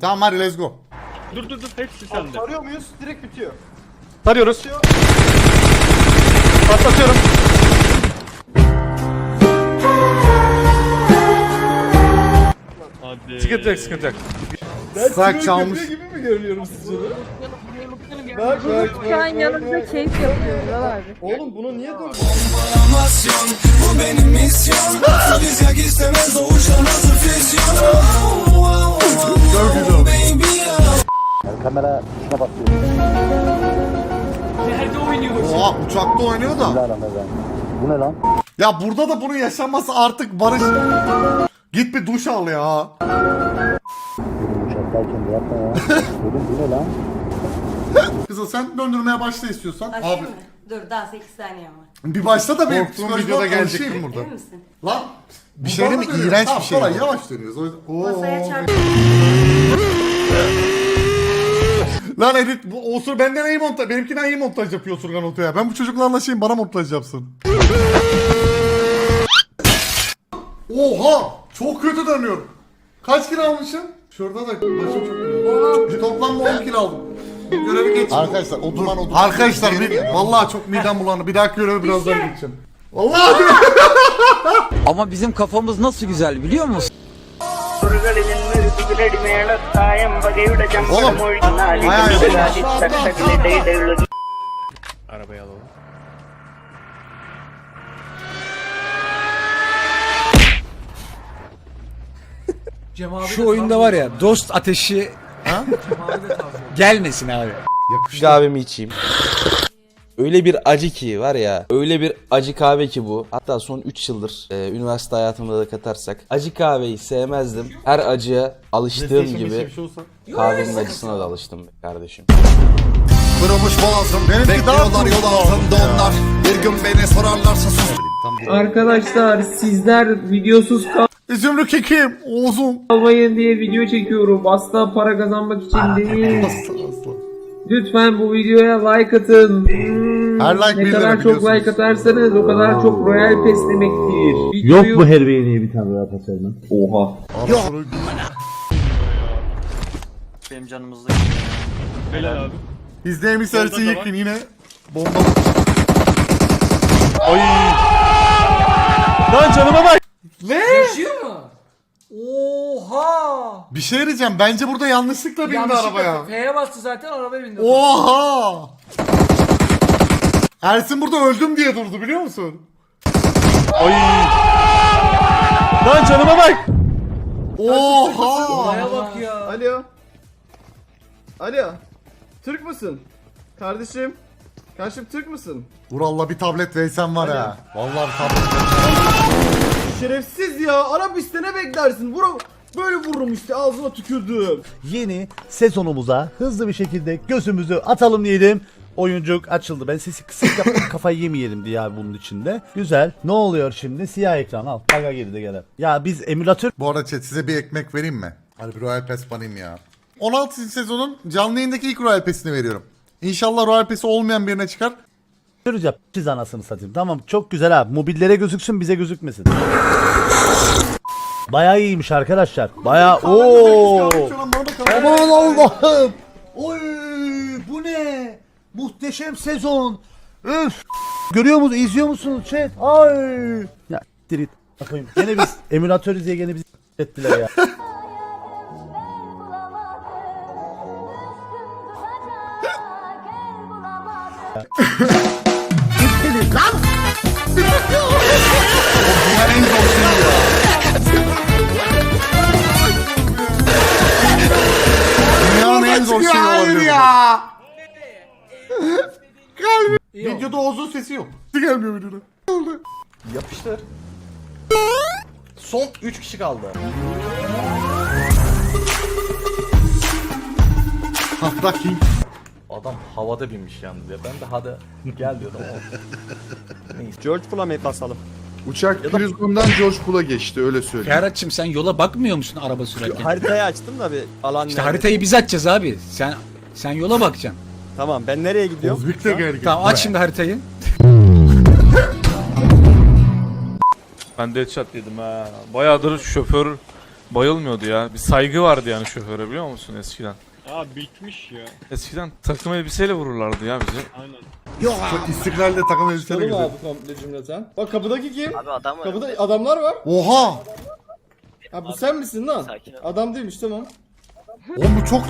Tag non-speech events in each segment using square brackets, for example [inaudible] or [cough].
Tamam hadi let's go. Dur dur dur hepsi sende. Arıyor muyuz? Direkt bitiyor. Tarıyoruz. Patlatıyorum. Hadi. Sıkıntı yok sıkıntı yok. Sak çalmış. gibi mi görünüyorum sizce de? Bak bak Şu an yanımda keyif yapıyor Vural abi. Oğlum bunu niye durdun? Çok güzel. Kamera tuşuna basıyor. Oha uçakta oynuyor da. Bu ne lan? Ya burada da bunun yaşanması artık barış. Git bir duş al ya. Uçaktayken de yapma ya. Dedim bu ne lan? Kızıl sen döndürmeye başla istiyorsan. Başlayayım Abi mı? Dur daha 8 saniyem var. bir başla da benim Korktuğum psikolojim videoda gelecek gelecek. burada. Emin misin? Lan bir şey değil mi? İğrenç bir şey. Kolay yavaş dönüyoruz. O yüzden... Masaya Oo. çarp. Lan Edit bu Osur benden iyi montaj. Benimkinden iyi montaj yapıyor Osurgan Oto'ya. Ben bu çocukla anlaşayım bana montaj yapsın. Oha! Çok kötü dönüyorum. Kaç kilo almışım? Şurada da başım çok kötü. Toplamda 10 kilo aldım. Görevi geç. Arkadaşlar o duman o duman. Arkadaşlar bir, vallahi çok midem bulandı. Bir dahaki görevi biraz daha geçeceğim. Vallahi [laughs] Ama bizim kafamız nasıl güzel biliyor musun? Oğlum bayağı yapılmış. Arabayı alalım. Şu oyunda var ya dost ateşi gelmesin abi. kahvemi içeyim. Öyle bir acı ki var ya öyle bir acı kahve ki bu. Hatta son 3 yıldır e, üniversite hayatımda da katarsak acı kahveyi sevmezdim. Her acıya alıştığım gibi kahvenin acısına da alıştım be kardeşim. Kırılmış boğazım. Benimki daha yol altında onlar. Bir gün beni sorarlarsa sus. Arkadaşlar sizler videosuz Zümrüt kekim. Oğuzum. kalmayın diye video çekiyorum. Asla para kazanmak için değil. Lütfen bu videoya like atın. Hmm, Her like ne bir lira kadar çok biliyorsunuz. like atarsanız o kadar çok royal pass demektir. Videoyu... her beğeniye bir tane daha tasarım? Oha. Benim canımızda. Helal abi. İzleyen serisi Orada da yıkın yine. Bomba. Lan canıma bak. Yaşıyor mu? Oha! Bir şey diyeceğim. Bence burada yanlışlıkla bindi arabaya. F'ye bastı zaten arabaya bindi. Oha! Ersin burada öldüm diye durdu biliyor musun? Lan canıma bak. Oha! Olaya bak ya. Alo. Alo. Türk müsün? Kardeşim. Kardeşim Türk müsün? Vural'la bir tablet versen var ya. Vallahi bir tablet. Şerefsiz ya. Arabiste ne beklersin? Vur Böyle vururum işte ağzıma tükürdüm. Yeni sezonumuza hızlı bir şekilde gözümüzü atalım diyelim. Oyuncuk açıldı. Ben sesi kısık yaptım [laughs] kafayı yemeyelim diye abi bunun içinde. Güzel. Ne oluyor şimdi? Siyah ekran al. Baga geride gelen. Ya biz emülatör Bu arada chat size bir ekmek vereyim mi? Hadi bir Royal Pass banayım ya. 16. sezonun canlı yayındaki ilk Royal Pass'ini veriyorum. İnşallah Royal Pass'i olmayan birine çıkar. yap. Çiz anasını satayım. Tamam çok güzel abi. Mobillere gözüksün bize gözükmesin. Bayağı iyiymiş arkadaşlar. Bayağı ooo. Aman Allah'ım. Oy bu ne? Muhteşem sezon. Öf. Görüyor musunuz? İzliyor musunuz chat? Ay. Ya dirit. Bakayım. Gene biz [laughs] emülatörüz diye gene bizi [laughs] ettiler ya. [laughs] Gelmiyor. Videoda Oğuz'un sesi yok. Gelmiyor videoda. Yapıştır. Son 3 kişi kaldı. Hafta King. Adam havada binmiş yalnız ya. Ben de hadi gel diyordum. [laughs] George Pool'a mı basalım? Uçak Prizgun'dan George Pool'a geçti öyle söyleyeyim. Ferhat'cığım sen yola bakmıyor musun araba sürerken? Haritayı açtım da bir alan İşte nerede? haritayı biz açacağız abi. Sen sen yola bakacaksın. Tamam ben nereye gidiyorum? Ozbek de gergin. Tamam aç şimdi haritayı. Ben de headshot yedim ha. Bayağıdır şoför bayılmıyordu ya. Bir saygı vardı yani şoföre biliyor musun eskiden? Aa bitmiş ya. Eskiden takım elbiseyle vururlardı ya bizi. Aynen. Çok istiklalde takım elbiseyle Çalım gidiyor. abi komple cümleten. Bak kapıdaki kim? Abi adam var. Kapıda adamlar var. Oha! Ha bu sen misin lan? Sakin ol. Adam değilmiş tamam. Oğlum bu çok...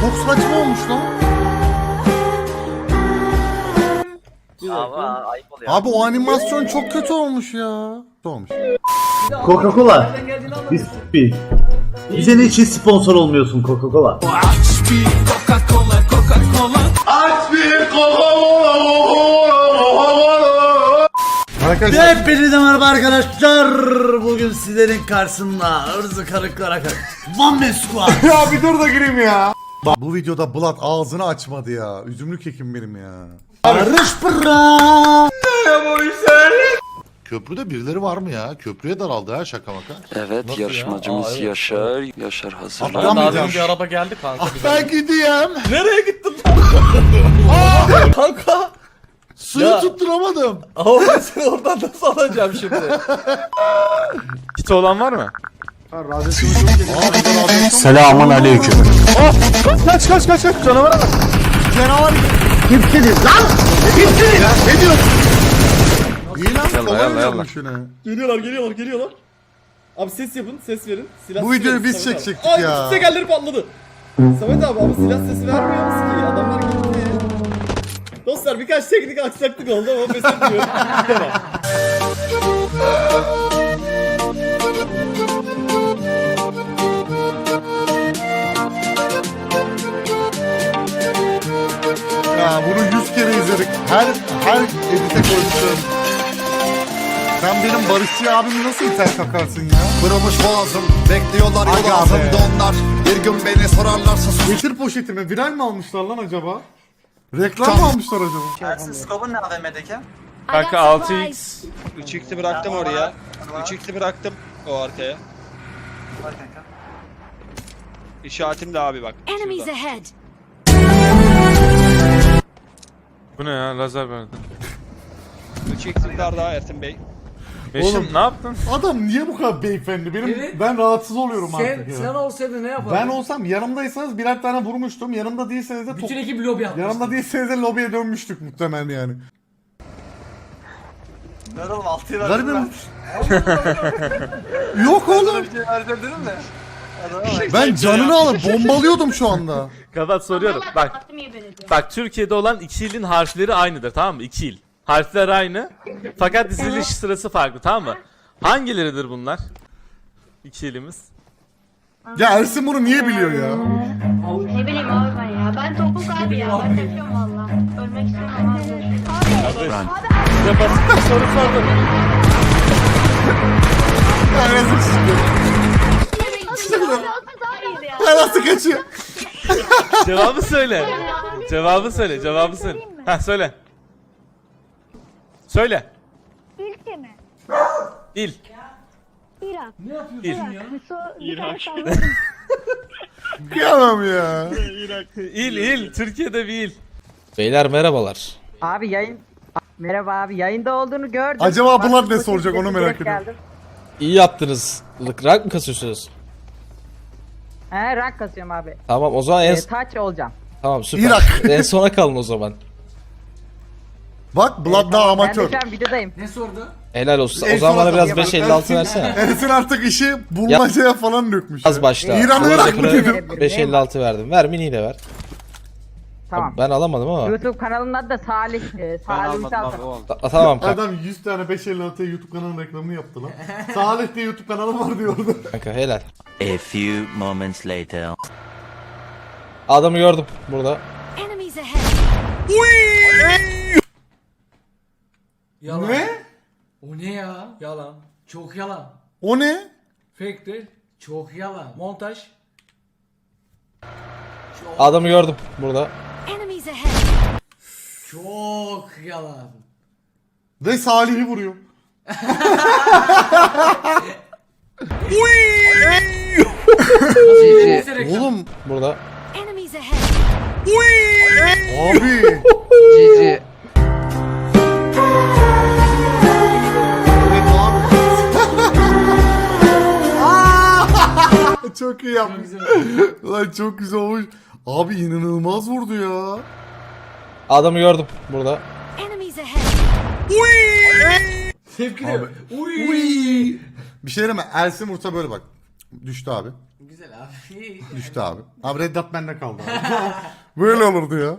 Çok saçma olmuş lan. Ayıp oluyor. Abi o animasyon çok kötü olmuş ya. Kötü olmuş. Coca-Cola. Biz bir. Bize niçin sponsor olmuyorsun Coca-Cola? Arkadaşlar Hepinize merhaba arkadaşlar. Bugün sizlerin karşısında ırzı karıklara karı. One Man Squad. [laughs] ya bir dur da gireyim ya. Bak bu videoda Blood ağzını açmadı ya. Üzümlük ekim benim ya. Barış Pırra. Köprüde birileri var mı ya? Köprüye daraldı ha şaka maka. Evet Nasıl ya? yarışmacımız Aa, evet. Yaşar. Yaşar hazırlan. Atlamayacağım. Daha Atlamayacağım. demin bir araba geldi kanka. bize. Ben gideyim. Nereye gittin? [laughs] kanka. Suyu Ya. tutturamadım. Ama ben seni oradan nasıl alacağım şimdi? Kiti olan var mı? Selamun aleyküm. Kaç kaç kaç kaç canavara bak. Kimsiniz lan? İyi lan Yalla, yalla, yine. Geliyorlar geliyorlar geliyorlar. Abi ses yapın ses verin. Silah Bu videoyu biz çekecektik Ay, ya. bütün tekerleri patladı. Samet abi ama silah sesi vermiyor musun ki? Adamlar gitti. Dostlar birkaç teknik aksaklık oldu ama pes etmiyorum. [laughs] benim Barışçı abimi nasıl iter kakarsın ya? Kırılmış boğazım. Bekliyorlar yol ağzımda onlar. Bir gün beni sorarlarsa sus. Getir poşetimi viral mi almışlar lan acaba? Reklam mı almışlar acaba? Ersin Skob'un ne AVM'deki? Kanka 6x. 3x'i bıraktım oraya. 3x'i bıraktım o arkaya. Var kanka. İşaretim de abi bak. Enemies şurada. ahead. Bu ne ya lazer verdi. 3x'im var daha Ersin Bey. Beşim Oğlum. ne yaptın? Adam niye bu kadar beyefendi? Benim ben rahatsız oluyorum artık ya. olsaydın ne yapardın? Ben olsam yanımdaysanız birer tane vurmuştum. Yanımda değilseniz de top... ekip lobi yapmış. Yanımda değilseniz de lobiye dönmüştük muhtemelen yani. Ben oğlum 6'yı Garibim. [laughs] Yok oğlum. Bir şey vereceğim dedim de. Ben canını alıp bombalıyordum şu anda. Kapat soruyorum. Bak bak Türkiye'de olan iki ilin harfleri aynıdır tamam mı? İki il. Harfler aynı. Fakat diziliş sırası farklı tamam mı? Hangileridir bunlar? İki ilimiz. Ya Ersin bunu niye biliyor ya? Ne bileyim abi ben ya. Ben topuk abi ya. Ben kaçıyorum valla. Ölmek istemiyorum abi. Abi. Size basit bir soru sordum. Ya nasıl çıkıyor? Hayır ya. Ya nasıl kaçıyor? Cevabı söyle. Cevabı söyle. Cevabı söyle. Ha söyle. Söyle. Ülke mi? İl. İran. İl. İran. Kıyamam ya. İl il. Türkiye'de bir il. Beyler merhabalar. Abi yayın... Merhaba abi yayında olduğunu gördüm. Acaba Bulat ne soracak onu merak ediyorum. geldim. İyi yaptınız. Rank mı kasıyorsunuz? He rank kasıyorum abi. Tamam o zaman en... Ee, taç olacağım. Tamam süper. Irak. en sona kalın o zaman. Bak Blood daha Ben amatör. de şu an videodayım. Helal olsun. En O zaman sona bana biraz kalın. 556 versene. [laughs] Ersin artık işi bulmacaya falan dökmüş. Az ya. başla. İran Sonra Irak mı sonra dedim? 556 verdim. Ver mini de ver. Tamam. Ben alamadım ama. YouTube kanalının adı da Salih. E, Ben Salih almadım abi o. Ta- tamam kanka. [laughs] Adam 100 tane 556 YouTube kanalının reklamını yaptı lan. [laughs] Salih diye YouTube kanalı var diyordu. kanka helal. A few moments later. Adamı gördüm burada. Enemies ahead. Yalan. ne? O ne ya? Yalan. Çok yalan. O ne? Fake'tir. Çok yalan. Montaj. Adamı gördüm burada. Enemies ahead. Çok yalan. Ve Salih'i vuruyor. Oğlum Burada. Enemies ahead. abi. Cici. Çok iyi yapmış. [laughs] Lan çok güzel olmuş. Abi inanılmaz vurdu ya. Adamı gördüm burada. Tepki diyor. Uy. Uy. Bir şey deme Elsin vursa böyle bak. Düştü abi. Güzel abi. [laughs] Düştü abi. Abi Red Dot bende kaldı abi. [laughs] Böyle olurdu ya.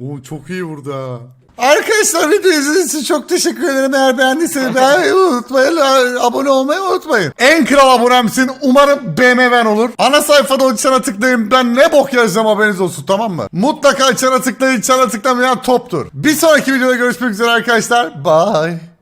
Oo çok iyi vurdu ha. Arkadaşlar video izlediğiniz için çok teşekkür ederim. Eğer beğendiyseniz beğenmeyi unutmayın. Abone olmayı unutmayın. En kral abonemsin. Umarım BMW'n olur. Ana sayfada o çana tıklayın. Ben ne bok yazacağım haberiniz olsun tamam mı? Mutlaka çana tıklayın. Çana tıklamayan toptur. Bir sonraki videoda görüşmek üzere arkadaşlar. Bye.